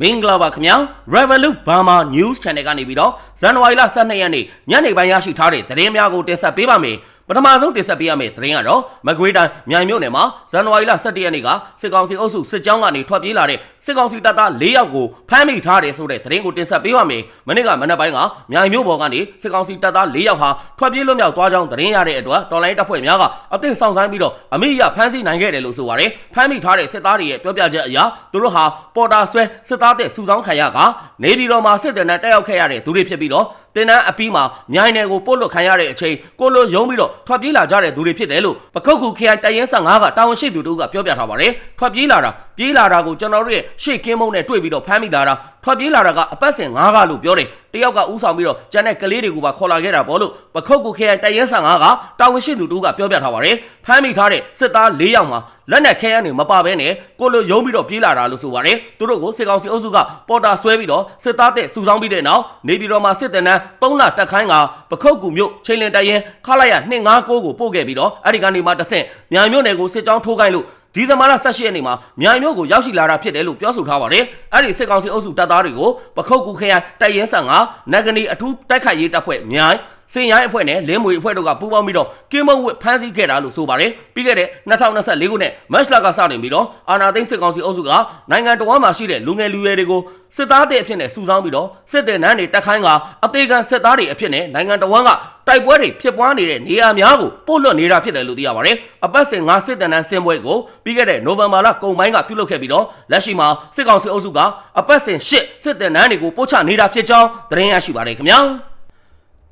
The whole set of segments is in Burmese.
မင်္ဂလာပါခင်ဗျာ Revolut Burma News Channel ကနေပြီးတော့ဇန်နဝါရီလ12ရက်နေ့ညနေပိုင်းရရှိထားတဲ့သတင်းများကိုတင်ဆက်ပေးပါမယ် ပထမဆုံးတင်ဆက်ပေးရမယ့်သတင်းကတော့မကွေးတိုင်းမြိုင်မြို့နယ်မှာဇန်နဝါရီလ17ရက်နေ့ကစစ်ကောင်စီအုပ်စုစစ်ကြောင်းကနေထွက်ပြေးလာတဲ့စစ်ကောင်စီတပ်သား၄ယောက်ကိုဖမ်းမိထားတယ်ဆိုတဲ့သတင်းကိုတင်ဆက်ပေးပါမယ်မနေ့ကမနေ့ပိုင်းကမြိုင်မြို့ပေါ်ကနေစစ်ကောင်စီတပ်သား၄ယောက်ဟာထွက်ပြေးလွတ်မြောက်သွားကြောင်းသတင်းရတဲ့အတွက်တော်လိုင်းတပ်ဖွဲ့များကအသင့်ဆောင်ဆိုင်ပြီးတော့အမိရဖမ်းဆီးနိုင်ခဲ့တယ်လို့ဆိုပါတယ်ဖမ်းမိထားတဲ့စစ်သားတွေရဲ့ပြောပြချက်အရသူတို့ဟာပေါ်တာဆွဲစစ်သားတဲ့စုဆောင်းခံရကနေပြည်တော်မှာစစ်တပ်နဲ့တက်ရောက်ခဲ့ရတဲ့သူတွေဖြစ်ပြီးတော့ တင်နန်းအပီးမှာမြိုင်နယ်ကိုပို့လွတ်ခံရတဲ့အချိန်ကိုလိုယုံပြီးတော့ထွက်ပြေးလာကြတဲ့သူတွေဖြစ်တယ်လို့ပခုတ်ကူခရိုင်တိုင်ရင်15ကတာဝန်ရှိသူတို့ကပြောပြထားပါတယ်ထွက်ပြေးလာတာပြေးလာတာကိုကျွန်တော်တို့ရဲ့ရှေ့ကင်းမုံနဲ့တွေ့ပြီးတော့ဖမ်းမိလာတာထွက်ပြေးလာတာကအပတ်စဉ်9ကလို့ပြောတယ်တယောက်ကဥဆောင်ပြီးတော့ကျန်တဲ့ကလေးတွေကိုပါခေါ်လာခဲ့တာပေါ့လို့ပခုတ်ကူခရိုင်တိုင်ရင်15ကတာဝန်ရှိသူတို့ကပြောပြထားပါတယ်ဖမ်းမိထားတဲ့စစ်သား၄ယောက်မှာလက်နက်ခဲယမ်းတွေမပါဘဲနဲ့ကိုလိုယုံပြီးတော့ပြေးလာတာလို့ဆိုပါတယ်သူတို့ကိုစစ်ကောင်စီအုပ်စုကပေါ်တာဆွဲပြီးတော့စစ်သားတဲ့စုဆောင်းပြီးတဲ့နောက်နေပြည်တော်မှာစစ်တပ်နန်း3လတက်ခိုင်းကပခုတ်ကူမြို့ချိန်လင်တိုင်ရင်ခလာရ259ကိုပို့ခဲ့ပြီးတော့အဲ့ဒီကနေမှတဆင့်မြန်မြို့နယ်ကိုစစ်ကြောင်းထိုးခိုင်းလို့ ဒီဇင်ဘာလ18ရက်နေ့မှာမြိုင်မြို့ကိုရောက်ရှိလာတာဖြစ်တယ်လို့ပြောဆိုထားပါတယ်။အဲ့ဒီစစ်ကောင်စီအုပ်စုတပ်သားတွေကိုပခုတ်ကူခရိုင်တိုက်ရင်ဆန်ကနဂနီအထူးတိုက်ခိုက်ရေးတပ်ဖွဲ့မြိုင်စင်ရိုင်းအဖွဲ့နဲ့လင်းမွေအဖွဲ့တို့ကပူးပေါင်းပြီးတော့ကင်းမုံဝစ်ဖမ်းဆီးခဲ့တာလို့ဆိုပါတယ်။ပြီးခဲ့တဲ့2024ခုနှစ်မတ်လကစတင်ပြီးတော့အာနာသိန်းစစ်ကောင်စီအုပ်စုကနိုင်ငံတော်မှာရှိတဲ့လူငယ်လူရွယ်တွေကိုစစ်သားတဲ့အဖြစ်နဲ့စုဆောင်းပြီးတော့စစ်တပ်နန်းတွေတက်ခိုင်းကအသေးခံစစ်သားတွေအဖြစ်နဲ့နိုင်ငံတော်က တိုက်ပွဲတွေဖြစ်ပွားနေတဲ့နေရာများကိုပို့လွှတ်နေတာဖြစ်တယ်လို့သိရပါတယ်။အပတ်စဉ်ငါစစ်တပ်နန်းစင်ပွဲကိုပြီးခဲ့တဲ့နိုဝင်ဘာလကုန်ပိုင်းကပြုလုပ်ခဲ့ပြီးတော့လက်ရှိမှာစစ်ကောင်စီအုပ်စုကအပတ်စဉ်ရှစ်စစ်တပ်နန်းတွေကိုပို့ချနေတာဖြစ်ကြောင်းသတင်းရရှိပါတယ်ခင်ဗျာ။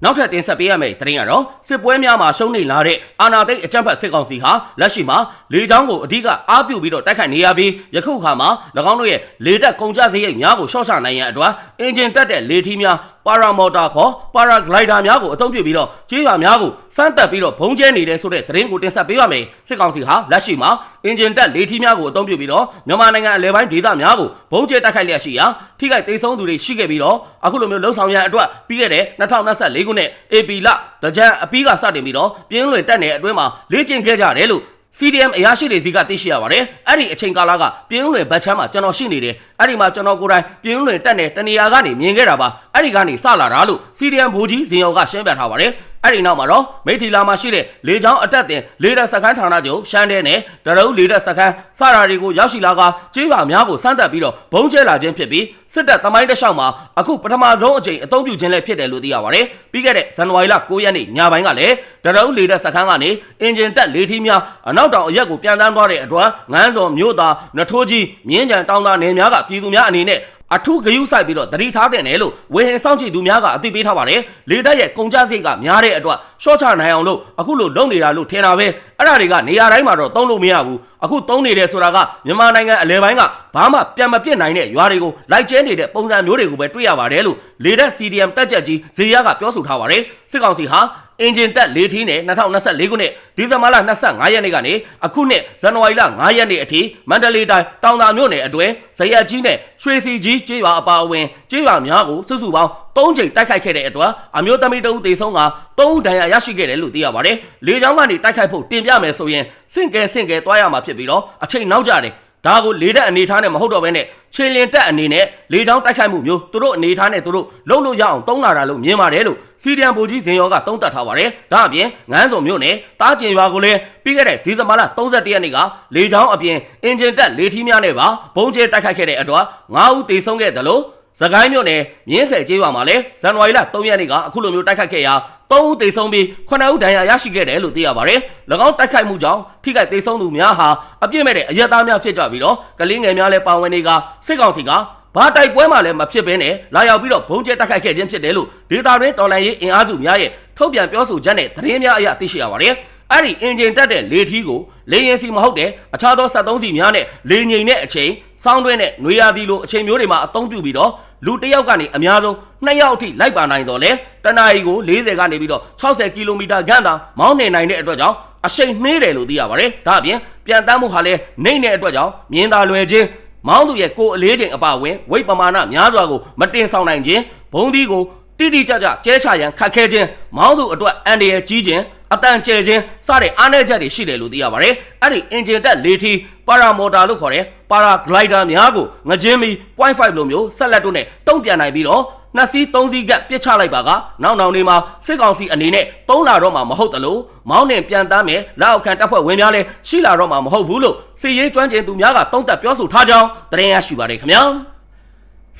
နောက်ထပ်တင်ဆက်ပေးရမယ့်သတင်းကတော့စစ်ပွဲများမှာရှုံးနေလာတဲ့အာနာသိတ်အကြမ်းဖက်စစ်ကောင်စီဟာလက်ရှိမှာလေကြောင်းကိုအဓိကအားပြုပြီးတော့တိုက်ခိုက်နေရပြီးယခုအခါမှာ၎င်းတို့ရဲ့လေတပ်ကုန်ကျစရိတ်များကိုရှော့ချနိုင်ရန်အတွက်အင်ဂျင်တက်တဲ့လေထီးများ ပါရာမော်တာခေါ်ပါရာဂလိုက်ဒါများကိုအသုံးပြုပြီးတော့ကြေးရွာများကိုစမ်းတက်ပြီးတော့ဘုံကျဲနေတဲ့ဆိုတဲ့သတင်းကိုတင်ဆက်ပေးပါမယ်စစ်ကောင်စီဟာလက်ရှိမှာအင်ဂျင်တက်လေထီးများကိုအသုံးပြုပြီးတော့မြန်မာနိုင်ငံအလဲပိုင်းဒေသများကိုဘုံကျဲတိုက်ခိုက်လျက်ရှိရာထိခိုက်ဒေဆုံးသူတွေရှိခဲ့ပြီးတော့အခုလိုမျိုးလှုပ်ဆောင်ရန်အတွက်ပြီးခဲ့တဲ့2024ခုနှစ် AP လတကြံအပီးကစတင်ပြီးတော့ပြင်းလွင်တက်နယ်အတွင်းမှာလေ့ကျင့်ခဲ့ကြတယ်လို့ CDM အရာရှိတွေစီကသိရှိရပါတယ်။အဲ့ဒီအချိန်ကာလကပြင်းလွင်ဘတ်ချမ်းမှာကျွန်တော်ရှိနေတယ်။အဲ့ဒီမှာကျွန်တော်ကိုယ်တိုင်ပြင်းလွင်တက်နေတနေရာကနေမြင်ခဲ့တာပါ။အဲ့ဒီကနေစလာတာလို့ CDM ဘူကြီးဇင်ယောကရှင်းပြထားပါတယ်။ အဲ့ဒီနောက်မှာတော့မိထီလာမှာရှိတဲ့လေချောင်းအတက်တင်လေတပ်စခန်းဌာနချုပ်ရှမ်းတဲနဲ့တရုတ်လေတပ်စခန်းစတာတွေကိုရောက်ရှိလာကကျေးရွာများကိုစမ်းသပ်ပြီးတော့ဘုံကျဲလာခြင်းဖြစ်ပြီးစစ်တပ်တမိုင်းတစ်လျှောက်မှာအခုပထမဆုံးအကြိမ်အသုံးပြုခြင်းလည်းဖြစ်တယ်လို့သိရပါတယ်။ပြီးခဲ့တဲ့ဇန်နဝါရီလ9ရက်နေ့ညပိုင်းကလည်းတရုတ်လေတပ်စခန်းကနေအင်ဂျင်တက်လေထီးများအနောက်တောင်အရက်ကိုပြန်တန်းသွားတဲ့အတွက်ငန်းစော်မြို့သားနထိုးကြီးမြင်းကြံတောင်သားနယ်များကပြည်သူများအနေနဲ့ အထူးဂရုစိုက်ပြီးတော့တတိထားတဲ့နယ်လို့ဝေဟင်စောင့်ကြည့်သူများကအသိပေးထားပါတယ်လေတပ်ရဲ့ကုန်ကြစိတ်ကများတဲ့အတွက်ရှော့ချနိုင်အောင်လို့အခုလိုလုပ်နေတာလို့ထင်တာပဲအဲ့ဒါတွေကနေရာတိုင်းမှာတော့သုံးလို့မရဘူးအခုသုံးနေတယ်ဆိုတာကမြန်မာနိုင်ငံအလဲပိုင်းကဘာမှပြန်မပြစ်နိုင်တဲ့ရွာတွေကိုလိုက်ကျဲနေတဲ့ပုံစံမျိုးတွေကိုပဲတွေ့ရပါတယ်လို့လေတပ် CDM တက်ကြက်ကြီးဇေယျကပြောဆိုထားပါတယ်စစ်ကောင်စီဟာ အင်ဂျင်တက်လေးထီးနဲ့2024ခုနှစ်ဒီဇင်ဘာလ25ရက်နေ့ကနေအခုနှစ်ဇန်နဝါရီလ9ရက်နေ့အထိမန္တလေးတိုင်းတောင်သာမြို့နယ်အတွင်းဇရက်ကြီးနဲ့ရွှေစီကြီးကျေးရွာအပါအဝင်ကျေးရွာများကိုစုစုပေါင်း၃ချိန်တိုက်ခိုက်ခဲ့တဲ့အတွက်အမျိုးသမီးတဦးသေဆုံးက၃ဒဏ်ရာရရှိခဲ့တယ်လို့သိရပါတယ်။လေကြောင်းကနေတိုက်ခိုက်ဖို့တင်ပြမယ်ဆိုရင်စင့်ကဲစင့်ကဲသွားရမှာဖြစ်ပြီးတော့အချိန်နောက်ကျတယ်။ ဒါကိုလေတက်အနေထားနဲ့မဟုတ်တော့ဘဲနဲ့ခြေလင်တက်အနေနဲ့လေချောင်းတိုက်ခိုက်မှုမျိုးသူတို့အနေထားနဲ့သူတို့လှုပ်လို့ရအောင်တုံးလာတာလို့မြင်ပါတယ်လို့စီဒီယံဘူကြီးဇင်ယောကတုံးတက်ထားပါတယ်။ဒါအပြင်ငန်းစုံမျိုးနဲ့တားကျင်ရွာကိုလည်းပြီးခဲ့တဲ့ဒီဇင်ဘာလ31ရက်နေ့ကလေချောင်းအပြင်အင်ဂျင်တက်လေထီးများနဲ့ပါဘုံကျဲတိုက်ခိုက်ခဲ့တဲ့အတွက်9ဦးသေဆုံးခဲ့တယ်လို့ စကိုင်းမြို့နယ်မြင်းဆယ်ကျေးရွာမှာလည်းဇန်နဝါရီလ3ရက်နေ့ကအခုလိုမျိုးတိုက်ခိုက်ခဲ့ရာ3ဦးသေဆုံးပြီး9ဦးဒဏ်ရာရရှိခဲ့တယ်လို့သိရပါတယ်။၎င်းတိုက်ခိုက်မှုကြောင့်ထိခိုက်သေဆုံးသူများဟာအပြစ်မဲ့တဲ့အရက်သားများဖြစ်ကြပြီးတော့ကလေးငယ်များလည်းပါဝင်နေကစစ်ကောင်စီကဘာတိုက်ပွဲမှလည်းမဖြစ်ဘဲနဲ့လာရောက်ပြီးတော့ဘုံကျဲတိုက်ခိုက်ခဲ့ခြင်းဖြစ်တယ်လို့ဒေတာရင်းတော်လန်ရေးအင်အားစုများရဲ့ထုတ်ပြန်ပြောဆိုချက်နဲ့သတင်းများအရသိရှိရပါတယ်။ အဲ့ဒီအင်ဂျင်တက်တဲ့လေထီးကိုလေရင်စီမဟုတ်တဲ့အခြားသော73စီများနဲ့လေငိန်တဲ့အချိန်စောင်းတွင်းနဲ့နွေရာသီလိုအချိန်မျိုးတွေမှာအသုံးပြုပြီးတော့လူတစ်ယောက်ကနေအများဆုံး2ယောက်အထိလိုက်ပါနိုင်တော့လေတနအီကို40ကနေပြီးတော့60ကီလိုမီတာခန့်သာမောင်းနေနိုင်တဲ့အတွက်ကြောင့်အရှိန်နှေးတယ်လို့သိရပါတယ်ဒါအပြင်ပြန်တမ်းမှုဟာလည်းနှိမ့်တဲ့အတွက်ကြောင့်မြင်းသာလွယ်ခြင်းမောင်းသူရဲ့ကိုယ်အလေးချိန်အပဝင်ဝိတ်ပမာဏများစွာကိုမတင်ဆောင်နိုင်ခြင်းဘုံသီးကိုတိတိကျကျကျဲချရန်ခတ်ခဲခြင်းမောင်းသူအတွက်အန်ဒီရဲ့ကြီးခြင်း အတန်ကျဲခြင်းစတဲ့အားနည်းချက်တွေရှိတယ်လို့သိရပါတယ်အဲ့ဒီအင်ဂျင်တက်လေထီပါရာမော်တာလို့ခေါ်တဲ့ပါရာဂလိုက်ဒါများကိုငကြင်းမီ0.5လိုမျိုးဆက်လက်တို့နဲ့တုံ့ပြန်နိုင်ပြီးတော့နှစ်စီးသုံးစီးကပြစ်ချလိုက်ပါကနောက်နောက်နေမှာစစ်ကောင်စီအနေနဲ့သုံးလာတော့မှမဟုတ်တလို့မောင်းနှင်ပြန်သားမယ်လက်အောက်ခံတပ်ဖွဲ့ဝင်များလည်းရှိလာတော့မှမဟုတ်ဘူးလို့စီရေးကျွမ်းကျင်သူများကတုံ့တက်ပြောဆိုထားကြောင်းသတင်းရရှိပါတယ်ခင်ဗျာ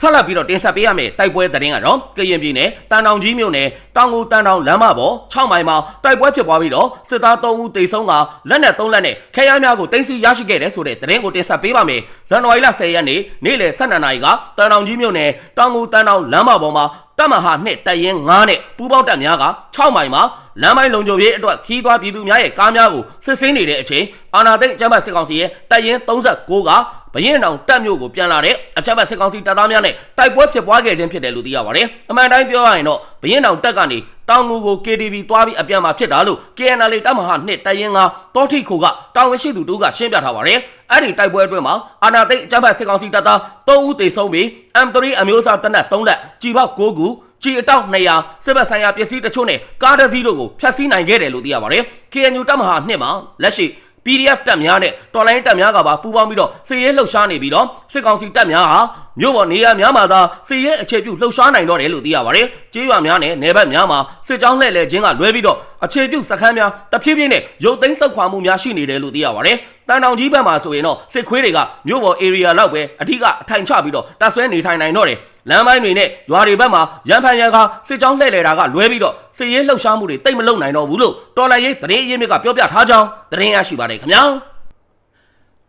ဆက်လက်ပြီးတော့တင်ဆက်ပေးရမယ့်တိုက်ပွဲသတင်းကတော့ကရင်ပြည်နယ်တန်တောင်ကြီးမြို့နယ်တောင်ငူတန်တောင်လမ်းမပေါ်6မိုင်မှာတိုက်ပွဲဖြစ်ပွားပြီးတော့စစ်သား3ဦးသေဆုံးကလက်နက်3လက်နဲ့ခဲယမ်းများကိုတင်စီရရှိခဲ့တဲ့ဆိုတဲ့သတင်းကိုတင်ဆက်ပေးပါမယ်။ဇန်နဝါရီလ10ရက်နေ့နေ့လယ်12နာရီကတန်တောင်ကြီးမြို့နယ်တောင်ငူတန်တောင်လမ်းမပေါ်မှာတပ်မဟာနှစ်တပ်ရင်း9နဲ့ပူးပေါင်းတပ်များက6မိုင်မှာလမ်းပိုင်းလုံခြုံရေးအတွက်ခီးသွွားပြည်သူများရဲ့ကားများကိုစစ်ဆေးနေတဲ့အချိန်အာနာသိန်းအကြမ်းဖက်စစ်ကောင်စီရဲ့တပ်ရင်း39ကဘရင်အောင်တပ်မျိုးကိုပြန်လာတဲ့ အကြမ်းဖက်စစ်ကောင်စီတပ်သားများနဲ့တိုက်ပွဲဖြစ်ပွားခဲ့ခြင်းဖြစ်တယ်လို့သိရပါတယ်။အမှန်တိုင်းပြောရရင်တော့ဘရင်အောင်တပ်ကနေတောင်ငူကို KTV သွားပြီးအပြန်မှာဖြစ်တာလို့ KNL တပ်မဟာနှစ်တပ်ရင်းကတောထိခိုကတာဝန်ရှိသူတို့ကရှင်းပြထားပါတယ်။အဲ့ဒီတိုက်ပွဲအတွင်းမှာအာနာသိန်းအကြမ်းဖက်စစ်ကောင်စီတပ်သား3ဦးသေဆုံးပြီး M3 အမျိုးအစားတပ်နက်3လက်ကြီးပေါက်9ခုကြည်အတောက်200စစ်ဘက်ဆိုင်ရာပစ္စည်းတချို့နဲ့ကားတစ်စီးတို့ကိုဖျက်ဆီးနိုင်ခဲ့တယ်လို့သိရပါတယ်။ KNU တပ်မဟာနှစ်မှာလက်ရှိ PDF တပ်များနဲ့တော်လိုင်းတပ်များကပါပူးပေါင်းပြီးတော့စစ်ရေးလှုပ်ရှားနေပြီးတော့စစ်ကောင်စီတပ်များဟာမြို့ပေါ်နေရာများမှာသာစစ်ရေးအခြေပြုလှုပ်ရှားနိုင်တော့တယ်လို့သိရပါတယ်။ကျေးရွာများနဲ့နယ်ဘက်များမှာစစ်ကြောင်းလှည့်လည်ခြင်းကလွဲပြီးတော့အခြေပြုစခန်းများတဖြည်းဖြည်းနဲ့ရုပ်သိမ်းဆုတ်ခွာမှုများရှိနေတယ်လို့သိရပါတယ်။တန်တောင်ကြီးဘက်မှာဆိုရင်တော့စစ်ခွေးတွေကမြို့ပေါ် area လောက်ပဲအထူးအထိုင်ချပြီးတော့တပ်ဆွဲနေထိုင်နိုင်တော့တယ်။ လမ်းပိုင်းတွေနဲ့ရွာတွေဘက်မှာရန်ဖန်ရန်ခါစစ်ကြောင်းလှည့်လည်တာကလွဲပြီးတော့စစ်ရေးလှုပ်ရှားမှုတွေတိတ်မလုံနိုင်တော့ဘူးလို့တော်လိုင်းရေးသတင်းအရင်းမြစ်ကပြောပြထားကြောင်းသတင်းရရှိပါတယ်ခင်ဗျာ။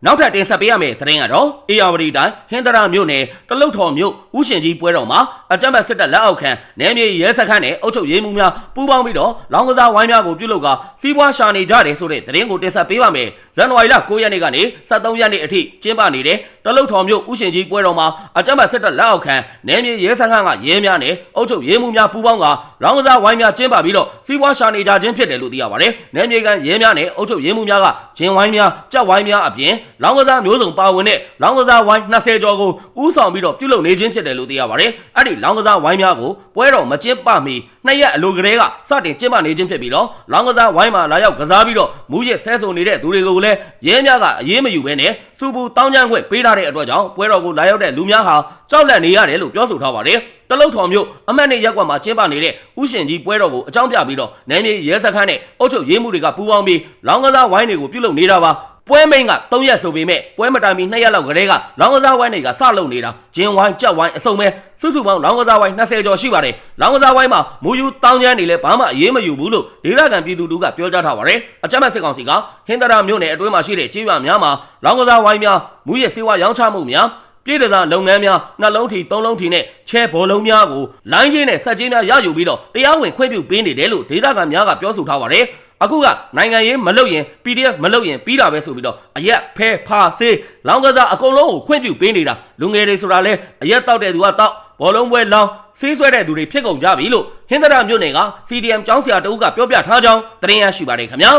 နောက်ထပ်တင်ဆက်ပေးရမယ့်သတင်းကတော့အေယာဝတီတိုင်းဟင်္ဒရာမြို့နယ်တလုတ်ထော်မြို့ဥရှင်ကြီးပွဲတော်မှာအကြမ်းဖက်စစ်တပ်လက်အောက်ခံနယ်မြေရဲစခန်းနဲ့အုပ်ချုပ်ရေးမှူးများပူးပေါင်းပြီးတော့လောင်းကစားဝိုင်းများကိုပြုလုပ်ကစီးပွားရှာနေကြတယ်ဆိုတဲ့သတင်းကိုတင်ဆက်ပေးပါမယ်။ဇန်နဝါရီလ9ရက်နေ့ကနေ23ရက်နေ့အထိကျင်းပနေတဲ့တလုတ်ထော်မြို့ဥရှင်ကြီးပွဲတော်မှာအကြမ်းဖက်စစ်တပ်လက်အောက်ခံနယ်မြေရဲစခန်းကရဲများနဲ့အုပ်ချုပ်ရေးမှူးများပူးပေါင်းကလောင်းကစားဝိုင်းများကျင်းပပြီးတော့စီးပွားရှာနေကြခြင်းဖြစ်တယ်လို့သိရပါတယ်။နယ်မြေကန်ရဲများနဲ့အုပ်ချုပ်ရေးမှူးများကဂျင်ဝိုင်းများကြက်ဝိုင်းများအပြင်လောင်းကစားမျိုးစုံပါဝင်တဲ့လောင်းကစားဝိုင်း20ကျော်ကိုဥဆောင်ပြီးတော့ပြုလုပ်နေခြင်းဖြစ်တယ်လို့သိရပါတယ်။အဲ့ဒီလောင်းကစားဝိုင်းများကိုပွဲတော်မကျင်းပမီနှစ်ရက်အလိုကလေးကစတင်ကျင်းပနေခြင်းဖြစ်ပြီးတော့လောင်းကစားဝိုင်းမှာလာရောက်ကစားပြီးတော့မူးရစ်ဆဲဆုံနေတဲ့သူတွေကိုလည်းရဲများကအရေးမယူဘဲနဲ့စူပူတောင်းကျမ်းခွင့်ပေးထားတဲ့အတွက်ကြောင့်ပွဲတော်ကိုလာရောက်တဲ့လူများဟာကြောက်လန့်နေရတယ်လို့ပြောဆိုထားပါတယ်။တလုတ်ထော်မျိုးအမတ်နေရက်ကွက်မှာကျင်းပနေတဲ့ဥရှင်ကြီးပွဲတော်ကိုအကြောင်းပြပြီးတော့နယ်မြေရဲစခန်းနဲ့အုပ်ချုပ်ရေးမှုတွေကပူးပေါင်းပြီးလောင်းကစားဝိုင်းတွေကိုပြုလုပ်နေတာပါ ပွဲမိန်က3ရက်ဆိုပေမဲ့ပွဲမတိုင်မီ2ရက်လောက်ကလေးကလောင်းကစားဝိုင်းတွေကစလုပ်နေတာဂျင်းဝိုင်းကြက်ဝိုင်းအစုံပဲစုစုပေါင်းလောင်းကစားဝိုင်း20ကျော်ရှိပါတယ်လောင်းကစားဝိုင်းမှာမူယူတောင်းကျမ်းနေလဲဘာမှအရေးမယူဘူးလို့ဒေသခံပြည်သူတို့ကပြောကြားထားပါတယ်အကြမ်းဖက်စစ်ကောင်စီကဟင်္ဒရာမြို့နယ်အတွင်းမှာရှိတဲ့ကြေးရွာများမှာလောင်းကစားဝိုင်းများမူရစေဝါရောင်းချမှုများပြည်တစားလုပ်ငန်းများနှလုံးထီသုံးလုံးထီနဲ့ချဲဘောလုံးများကိုလိုင်းချင်းနဲ့ဆက်ချင်းများရယူပြီးတော့တရားဝင်ခွင့်ပြုပေးနေတယ်လို့ဒေသခံများကပြောဆိုထားပါတယ် အခုကနိုင်ငံရေးမလုပ်ရင် PDF မလုပ်ရင်ပြီးတာပဲဆိုပြီးတော့အရက်ဖဲဖာဆေးလောင်းကစားအကုန်လုံးကိုခွင့်ပြုပေးနေတာလူငယ်တွေဆိုတာလဲအရက်တောက်တဲ့သူကတောက်ဘောလုံးပွဲလောင်းဆေးဆွဲတဲ့သူတွေဖြစ်ကုန်ကြပြီလို့ဟင်္ဒရာမြို့နယ်က CDM ကျောင်းဆရာတဦးကပြောပြထားကြောင်းသတင်းရရှိပါတယ်ခင်ဗျာ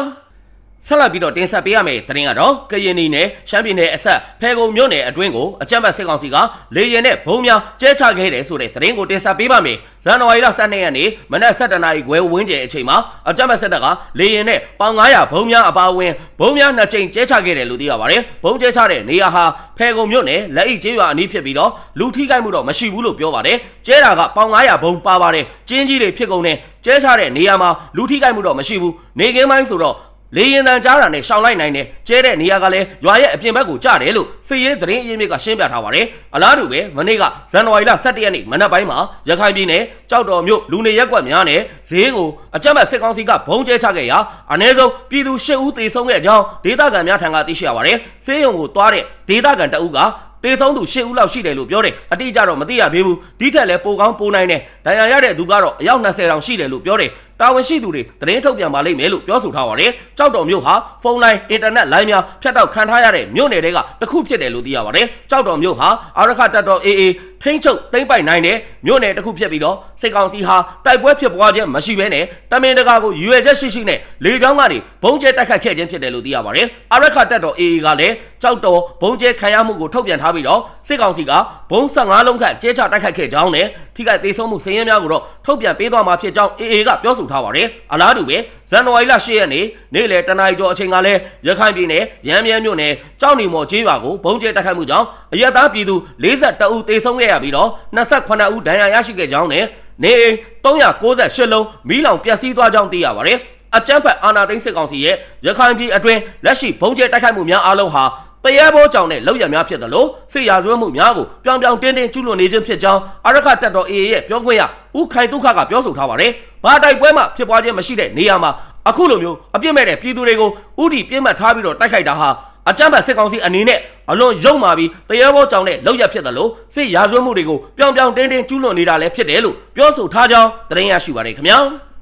ဆက်လက်ပြီးတော့တင်ဆက်ပေးရမယ့်သတင်းကတော့ကရင်နီနယ်ရှမ်းပြည်နယ်အဆက်ဖဲကုံမြို့နယ်အတွင်းကိုအကြမ်းဖက်စစ်ကောင်စီကလေရင်နဲ့ဘုံများကျဲချခဲ့တယ်ဆိုတဲ့သတင်းကိုတင်ဆက်ပေးပါမယ်။ဇန်နဝါရီလ12ရက်နေ့မနက်7:00နာရီခွဲဝန်းကျင်အချိန်မှာအကြမ်းဖက်စစ်တပ်ကလေရင်နဲ့ပေါင်900ဘုံများအပါအဝင်ဘုံများနှစ်ကြိမ်ကျဲချခဲ့တယ်လို့သိရပါတယ်။ဘုံကျဲချတဲ့နေရာဟာဖဲကုံမြို့နယ်လက်အိကျေးရွာအနီးဖြစ်ပြီးတော့လူထိခိုက်မှုတော့မရှိဘူးလို့ပြောပါတယ်။ကျဲတာကပေါင်900ဘုံပါပါတယ်။ကျင်းကြီးတွေဖြစ်ကုန်တဲ့ကျဲချတဲ့နေရာမှာလူထိခိုက်မှုတော့မရှိဘူး။နေကင်းပိုင်းဆိုတော့ လေရင်တန်ကြားတာနဲ့ရှောင်လိုက်နိုင်တယ်ကျဲတဲ့နေရာကလည်းရွာရဲ့အပြင်ဘက်ကိုကျတယ်လို့စစ်ရေးသတင်းအရင်းမြစ်ကရှင်းပြထားပါတယ်အလားတူပဲမနေ့ကဇန်နဝါရီလ17ရက်နေ့မနက်ပိုင်းမှာရခိုင်ပြည်နယ်ကြောက်တော်မြို့လူနေရက်ကွက်များနဲ့ဈေးကိုအကြမ်းဖက်စစ်ကောင်စီကဘုံကျဲချခဲ့ရာအ ਨੇ ဆုံးပြည်သူ၈ဦးသေဆုံးခဲ့ကြောင်းဒေသခံများထံကသိရှိရပါတယ်ဆေးရုံကိုသွားတဲ့ဒေသခံတအုပ်ကတေဆုံးသူ၈ဦးလောက်ရှိတယ်လို့ပြောတယ်အတိအကျတော့မသိရသေးဘူးဒီထက်လည်းပိုကောင်းပိုနိုင်တယ်ဒဏ်ရာရတဲ့သူကတော့အယောက်20တောင်ရှိတယ်လို့ပြောတယ် တာဝန်ရှိသူတွေသတင်းထုတ်ပြန်ပါလိမ့်မယ်လို့ပြောဆိုထားပါတယ်ကြောက်တော်မြို့ဟာဖုန်းလိုင်းအင်တာနက်လိုင်းများဖြတ်တောက်ခံထားရတဲ့မြို့နယ်တွေကတစ်ခုဖြစ်တယ်လို့သိရပါတယ်ကြောက်တော်မြို့ဟာအာရခတပ်တော် AA ထိမ့်ချုပ်သိမ့်ပိုက်နိုင်တဲ့မြို့နယ်တစ်ခုဖြစ်ပြီးတော့စစ်ကောင်စီဟာတိုက်ပွဲဖြစ်ပွားခြင်းမရှိဘဲနဲ့တမင်တကာကိုရွေချက်ရှိရှိနဲ့လေကြောင်းကနေဘုံကျဲတိုက်ခတ်ခဲ့ခြင်းဖြစ်တယ်လို့သိရပါတယ်အာရခတပ်တော် AA ကလည်းကြောက်တော်ဘုံကျဲခံရမှုကိုထုတ်ပြန်ထားပြီးတော့စစ်ကောင်စီကဘုံ15လုံးခန့်ကျဲချတိုက်ခိုက်ခဲ့ကြောင်းနဲ့ ထိခိုက်သေးဆုံးမှုစည်ရင်းများကိုတော့ထုတ်ပြန်ပေးသွားမှာဖြစ်ကြောင်း AA ကပြောဆိုထားပါတယ်အလားတူပဲဇန်နဝါရီလ10ရက်နေ့နေ့လယ်တနာရီကျော်အချိန်ကလည်းရခိုင်ပြည်နယ်ရမ်းမြဲမြို့နယ်ကြောက်နီမော်ကျေးရွာကိုဘုံကျဲတိုက်ခိုက်မှုကြောင့်အရက်သားပြည်သူ42ဦးသေဆုံးခဲ့ရပြီးတော့28ဦးဒဏ်ရာရရှိခဲ့ကြောင်းနဲ့နေအိမ်398လုံးမီးလောင်ပျက်စီးသွားကြောင်းသိရပါတယ်အကြမ်းဖက်အာဏာသိမ်းစစ်ကောင်စီရဲ့ရခိုင်ပြည်အတွင်းလက်ရှိဘုံကျဲတိုက်ခိုက်မှုများအလုံးဟာတ ရဲဘောကြောင့်နဲ့လောက်ရများဖြစ်တယ်လို့စစ်ရာဇဝတ်မှုများကိုပြောင်ပြောင်တင်းတင်းကျူးလွန်နေခြင်းဖြစ်ကြောင်းအရခတက်တော် AA ရဲ့ပြောခွင့်ရဦးခိုင်ဒုက္ခကပြောဆိုထားပါတယ်။ဘာတိုက်ပွဲမှဖြစ်ပွားခြင်းမရှိတဲ့နေရာမှာအခုလိုမျိုးအပြစ်မဲ့တဲ့ပြည်သူတွေကိုဥတီပြစ်မှတ်ထားပြီးတော့တိုက်ခိုက်တာဟာအကြမ်းဖက်စစ်ကောင်စီအနေနဲ့အလွန်ယုံမာပြီးတရဲဘောကြောင့်နဲ့လောက်ရဖြစ်တယ်လို့စစ်ရာဇဝတ်မှုတွေကိုပြောင်ပြောင်တင်းတင်းကျူးလွန်နေတာလည်းဖြစ်တယ်လို့ပြောဆိုထားကြောင်းသတင်းရရှိပါတယ်ခင်ဗျာ။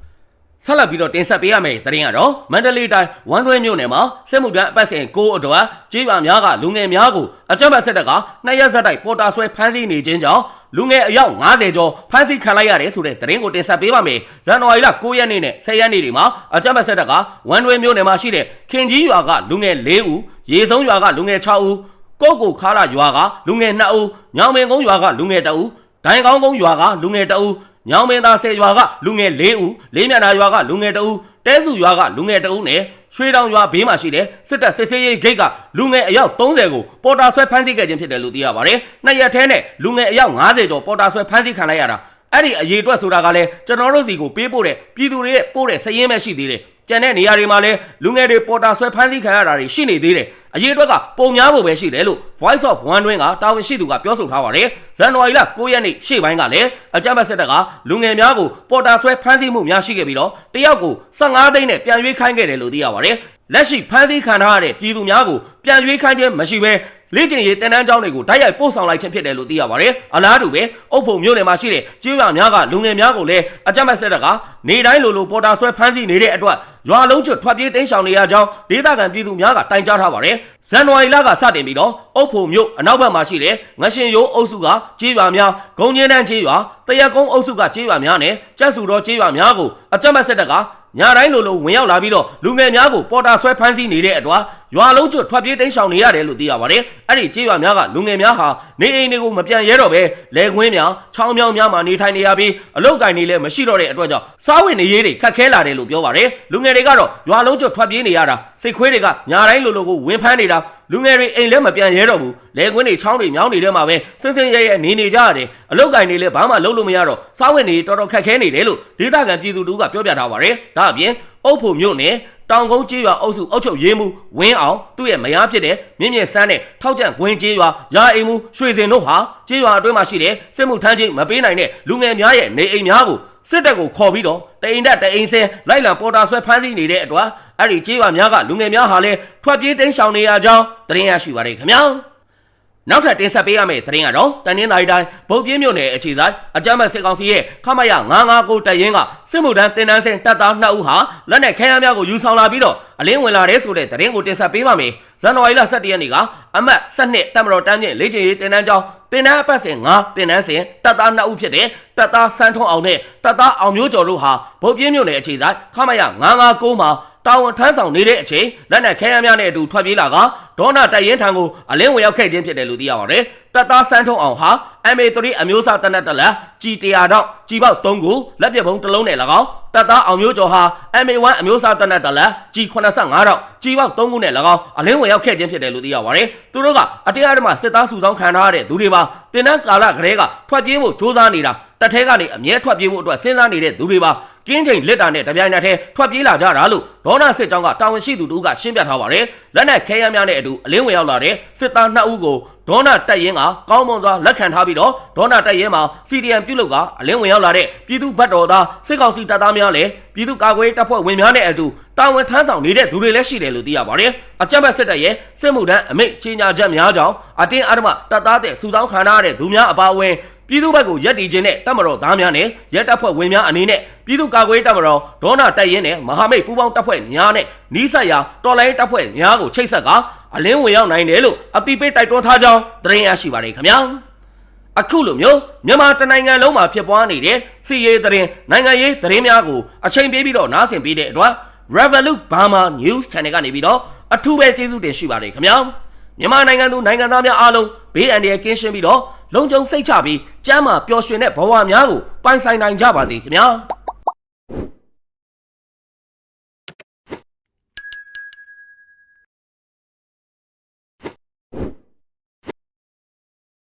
ဆက်လက်ပြီးတော့တင်ဆက်ပေးရမယ့်သတင်းကတော့မန္တလေးတိုင်းဝမ်တွဲမြို့နယ်မှာစစ်မှုထမ်းအပတ်စဉ်ကိုအတွက်ကြေးပါများကလူငယ်များကိုအကြမ်းဖက်စစ်တပ်ကနှစ်ရက်ဆက်တိုက်ပေါ်တာဆွဲဖမ်းဆီးနေခြင်းကြောင့်လူငယ်အယောက်90ကျော်ဖမ်းဆီးခံလိုက်ရတယ်ဆိုတဲ့သတင်းကိုတင်ဆက်ပေးပါမယ်။ဇန်နဝါရီလ9ရက်နေ့နဲ့10ရက်နေ့တွေမှာအကြမ်းဖက်စစ်တပ်ကဝမ်တွဲမြို့နယ်မှာရှိတဲ့ခင်ကြီးရွာကလူငယ်4ဦး၊ရေစုံရွာကလူငယ်6ဦးကိုကိုခါလာရွာကလူငယ်2ဦးညောင်မင်ကုန်းရွာကလူငယ်2ဦးဒိုင်ကောင်းကုန်းရွာကလူငယ်2ဦး ညောင်မင်းသားဆယ်ရွာကလူငယ်၄ဦးလေးမြတ်နာရွာကလူငယ်တဦးတဲစုရွာကလူငယ်တဦးနဲ့ရွှေတောင်ရွာဘေးမှာရှိတဲ့စစ်တပ်စစ်ဆေးရေးဂိတ်ကလူငယ်အယောက်30ကိုပေါ်တာဆွဲဖမ်းဆီးခဲ့ခြင်းဖြစ်တယ်လို့သိရပါတယ်။နှစ်ရက်ထဲနဲ့လူငယ်အယောက်90ကျော်ပေါ်တာဆွဲဖမ်းဆီးခံလိုက်ရတာအဲ့ဒီအရေးအတွက်ဆိုတာကလည်းကျွန်တော်တို့စီကိုပေးပို့တဲ့ပြည်သူတွေရဲ့ပို့တဲ့စည်ရင်းပဲရှိသေးတယ်။ ကျန်တဲ့နေရာတွေမှာလည်းလူငယ်တွေပေါ်တာဆွဲဖမ်းဆီးခံရတာတွေရှိနေသေးတယ်။အရေးအတွက်ကပုံများဖို့ပဲရှိတယ်လို့ Voice of One တွင်ကတာဝန်ရှိသူကပြောဆိုထားပါတယ်။ဇန်နဝါရီလ9ရက်နေ့ရှေ့ပိုင်းကလည်းအကြမ်းဖက်စစ်တပ်ကလူငယ်များကိုပေါ်တာဆွဲဖမ်းဆီးမှုများရှိခဲ့ပြီးတော့တယောက်ကို15သိန်းနဲ့ပြန်ရွေးခိုင်းခဲ့တယ်လို့သိရပါတယ်။လက်ရှိဖမ်းဆီးခံထားရတဲ့ပြည်သူများကိုပြန်ရွေးခိုင်းခြင်းမရှိဘဲ လေ့ကျင့်ရေးတင်နန်းကျောင်းတွေကိုတိုက်ရိုက်ပို့ဆောင်လိုက်ခြင်းဖြစ်တယ်လို့သိရပါတယ်။အလားတူပဲအုပ်ဖို့မြို့နယ်မှာရှိတဲ့ကျေးရွာများကလူငယ်များကိုလည်းအကြမ်းဖက်စစ်တပ်ကနေတိုင်းလိုလိုပေါ်တာဆွဲဖမ်းဆီးနေတဲ့အတွက်ရွာလုံးကျွတ်ထွက်ပြေးတိမ်းရှောင်နေရကြောင်းဒေသခံပြည်သူများကတိုင်ကြားထားပါတယ်။ဇန်နဝါရီလကစတင်ပြီးတော့အုပ်ဖို့မြို့အနောက်ဘက်မှာရှိတဲ့ငရှင်ရိုးအုပ်စုကကျေးရွာများဂုံကျင်းတန်းကျေးရွာတရက်ကုန်းအုပ်စုကကျေးရွာများနဲ့ကျက်စုတော်ကျေးရွာများကိုအကြမ်းဖက်စစ်တပ်က ညတိုင်းလိုလိုဝင်ရောက်လာပြီးတော့လူငယ်များကိုပေါ်တာဆွဲဖမ်းဆီးနေတဲ့အတွက်ရွာလုံးကျွတ်ထွက်ပြေးတိမ်းရှောင်နေရတယ်လို့သိရပါတယ်။အဲ့ဒီကျေးရွာများကလူငယ်များဟာနေအိမ်တွေကိုမပြန်ရဲတော့ဘဲလဲခွင်းများချောင်းမြောင်းများမှာနေထိုင်နေရပြီးအလုတ်ကင်တွေလည်းမရှိတော့တဲ့အတွက်ကြောင့်စားဝင်နေရေးတွေခက်ခဲလာတယ်လို့ပြောပါတယ်။လူငယ်တွေကတော့ရွာလုံးကျွတ်ထွက်ပြေးနေရတာစိတ်ခွေးတွေကညာတိုင်းလိုလိုကိုဝင်ဖမ်းနေတာလူငယ်တွေအိမ်လည်းမပြန်ရဲတော့ဘူးလဲခွင်းတွေချောင်းတွေမြောင်းနေတဲ့မှာပဲစင်စင်ရဲရဲနေနေကြရတယ်အလုတ်ကင်တွေလည်းဘာမှလုပ်လို့မရတော့စားဝင်နေတော်တော်ခက်ခဲနေတယ်လို့ဒေသခံပြည်သူတို့ကပြောပြထားပါတယ်။ဒါအပြင်အုပ်ဖို့မြို့နယ်တောင်ကုန်းကျေးရွာအုပ်စုအုပ်ချုပ်ရေးမှုဝင်းအောင်သူ့ရဲ့မယားဖြစ်တဲ့မြင့်မြင့်စန်းနဲ့ထောက်ကျန်ဝင်းကျေးရွာရာအိမ်မှုရွှေစင်တို့ဟာကျေးရွာအတွင်းမှာရှိတဲ့စစ်မှုထမ်းချင်းမပေးနိုင်တဲ့လူငယ်များရဲ့နေအိမ်များကိုစစ်တပ်ကိုခေါ်ပြီးတော့တအိမ်တက်တအိမ်ဆဲလိုက်လံပေါ်တာဆွဲဖမ်းဆီးနေတဲ့အတွက် အဲ့ဒီကျေးရွာများကလူငယ်များဟာလည်းထွက်ပြေးတိမ်းရှောင်နေရကြောင်းသတင်းရရှိပါရခင်ဗျာနောက်ထပ်တင်ဆက်ပေးရမယ့်သတင်းကတော့တန်နင်းတိုင်းတိုင်းဗုတ်ပြင်းမြို့နယ်အခြေဆိုင်အကြမ်းဖက်စစ်ကောင်စီရဲ့ခမရ959တပ်ရင်းကစစ်မှုထမ်းတင်နန်းစင်တပ်သား2ဦးဟာလက်နက်ခဲယမ်းများကိုယူဆောင်လာပြီးတော့အလင်းဝင်လာတဲ့ဆိုတဲ့သတင်းကိုတင်ဆက်ပေးပါမယ်။ဇန်နဝါရီလ17ရက်နေ့ကအမတ်7တပ်မတော်တန်းမြင့်လေ့ကျင့်ရေးတင်နန်းကျောင်းတင်နန်းအပတ်စဉ်9တင်နန်းစဉ်တပ်သား2ဦးဖြစ်တဲ့တပ်သားစန်းထွန်းအောင်နဲ့တပ်သားအောင်မျိုးကျော်တို့ဟာဗုတ်ပြင်းမြို့နယ်အခြေဆိုင်ခမရ959မှာ တာဝန်ထမ်းဆောင်နေတဲ့အချိန်လက်နက်ခဲယမ်းများနဲ့အတူထွက်ပြေးလာကဒေါနာတိုက်ရင်ထံကိုအလင်းဝင်ရောက်ခဲ့ခြင်းဖြစ်တယ်လို့သိရပါတယ်။တပ်သားစန်းထုံအောင်ဟာ MA3 အမျိုးအစားတနက်တလက်ကြီး100တော့ကြီးပေါက်3ခုလက်ပြပုံးတစ်လုံးနဲ့၎င်းတပ်သားအောင်မျိုးကျော်ဟာ MA1 အမျိုးအစားတနက်တလက်ကြီး85တော့ကြီးပေါက်3ခုနဲ့၎င်းအလင်းဝင်ရောက်ခဲ့ခြင်းဖြစ်တယ်လို့သိရပါတယ်။သူတို့ကအတရားဓမ္မစစ်သားစုဆောင်းခံထားရတဲ့သူတွေပါတင်နန်းကာလကလေးကထွက်ပြေးဖို့စ조사နေတာတပ်ထဲကနေအမြဲထွက်ပြေးဖို့အတွက်စဉ်းစားနေတဲ့သူတွေပါ ကင်းချိန်လက်တာနဲ့တပြိုင်နက်တည်းထွက်ပြေးလာကြတာလို့ဒေါနာစစ်ကြောင်းကတာဝန်ရှိသူတို့ကရှင်းပြထားပါတယ်လက်နက်ခဲယမ်းများနဲ့အတူအလင်းဝင်ရောက်လာတဲ့စစ်သား2ဦးကိုဒေါနာတက်ရင်ကကောင်းမွန်စွာလက်ခံထားပြီးတော့ဒေါနာတက်ရင်မှာ CDM ပြုတ်လုကအလင်းဝင်ရောက်လာတဲ့ပြည်သူ့ဘတ်တော်သားစစ်ကောင်စီတပ်သားများလည်းပြည်သူ့ကာကွယ်တပ်ဖွဲ့ဝင်များနဲ့အတူတာဝန်ထမ်းဆောင်နေတဲ့သူတွေလည်းရှိတယ်လို့သိရပါတယ်အကြမ်းဖက်စစ်တပ်ရဲ့စစ်မှုထမ်းအမိတ်ကြီးညာချက်များကြောင့်အတင်းအဓမ္မတပ်သားတဲ့စုဆောင်းခံရတဲ့သူများအပါအဝင် ပြည်သူ့ဘက်ကိုရက်တီခြင်းနဲ့တပ်မတော်သားများနဲ့ရဲတပ်ဖွဲ့ဝင်များအနေနဲ့ပြည်သူ့ကာကွယ်တပ်မတော်ဒေါနာတိုက်ရင်နဲ့မဟာမိတ်ပူးပေါင်းတပ်ဖွဲ့များနဲ့နီးစပ်ရာတော်လိုင်းတပ်ဖွဲ့များကိုချိတ်ဆက်ကအလင်းဝင်ရောက်နိုင်တယ်လို့အတိပေးတိုက်တွန်းထားကြောင်းသတင်းရရှိပါတယ်ခင်ဗျာအခုလိုမျိုးမြန်မာတနိုင်ငံလုံးမှာဖြစ်ပွားနေတဲ့စီရေးသတင်းနိုင်ငံရေးသတင်းများကိုအချိန်ပေးပြီးတော့နားဆင်ပေးတဲ့အတွက် Revolut Burma News Channel ကနေပြီးတော့အထူးပဲကျေးဇူးတင်ရှိပါတယ်ခင်ဗျာမြန်မာနိုင်ငံသူနိုင်ငံသားများအားလုံးဘေးအန္တရာယ်ကင်းရှင်းပြီးတော့ လုံခြုံစိတ်ချပြီးကျမ်းမာပျော်ရွှင်တဲ့ဘဝများကိုပိုင်ဆိုင်နိုင်ကြပါစေခင်ဗျာ။